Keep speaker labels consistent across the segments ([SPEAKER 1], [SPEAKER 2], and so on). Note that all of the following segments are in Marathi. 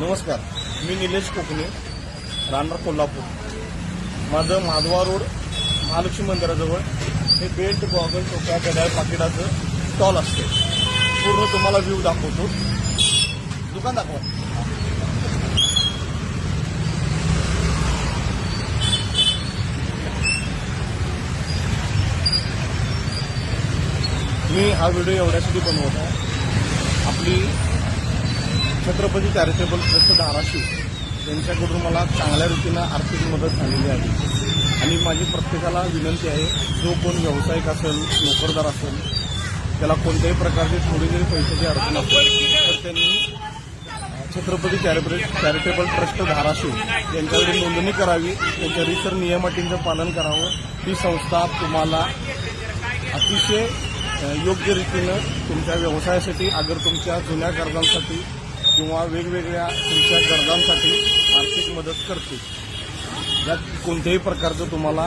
[SPEAKER 1] नमस्कार मी निलेश कोकणे राहणार कोल्हापूर. माझं माधवा रोड महालक्ष्मी मंदिराजवळ हे बेल्ट गॉगल टोप्या गड्याळ पाकिटाचं स्टॉल असते. पूर्ण तुम्हाला व्ह्यू दाखवतो. दुकान दाखवा. मी हा व्हिडिओ एवढ्यासाठी बनवत आहे. छत्रपती चॅरिटेबल ट्रस्ट धाराशिव यांच्याकडून मला चांगल्या रीतीनं आर्थिक मदत झालेली आहे. आणि माझी प्रत्येकाला विनंती आहे जो कोण व्यावसायिक असेल नोकरदार असेल त्याला कोणत्याही प्रकारची थोडी जरी पैशाची अडचण असेल तर त्यांनी Chhatrapati charitable charitable trust Dharashiv यांच्याकडे नोंदणी करावी त्यांच्या रिसर नियमाटींचं पालन करावं. ही संस्था तुम्हाला अतिशय योग्य रीतीनं तुमच्या व्यवसायासाठी अगर तुमच्या जुन्या कर्जांसाठी किंवा वेगवेगळ्या तुमच्या गरजांसाठी आर्थिक मदत करते यात कोणत्याही प्रकारचं तुम्हाला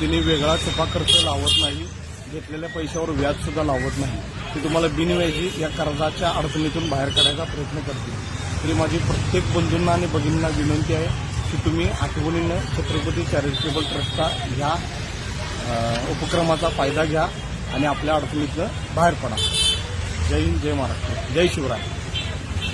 [SPEAKER 1] तिने वेगळा छुपा खर्च लावत नाही घेतलेल्या पैशावर व्याज सुद्धा लावत नाही. ती तुम्हाला बिनव्याजी या कर्जाच्या अडचणीतून बाहेर काढायचा प्रयत्न करते तरी माझी प्रत्येक बंधूंना आणि भगिनींना विनंती आहे की तुम्ही आठवणीनं छत्रपती चॅरिटेबल ट्रस्टचा ह्या उपक्रमाचा फायदा घ्या आणि आपल्या अडचणीतनं बाहेर पडा. जय हिंद जय महाराष्ट्र. जय शिवराय.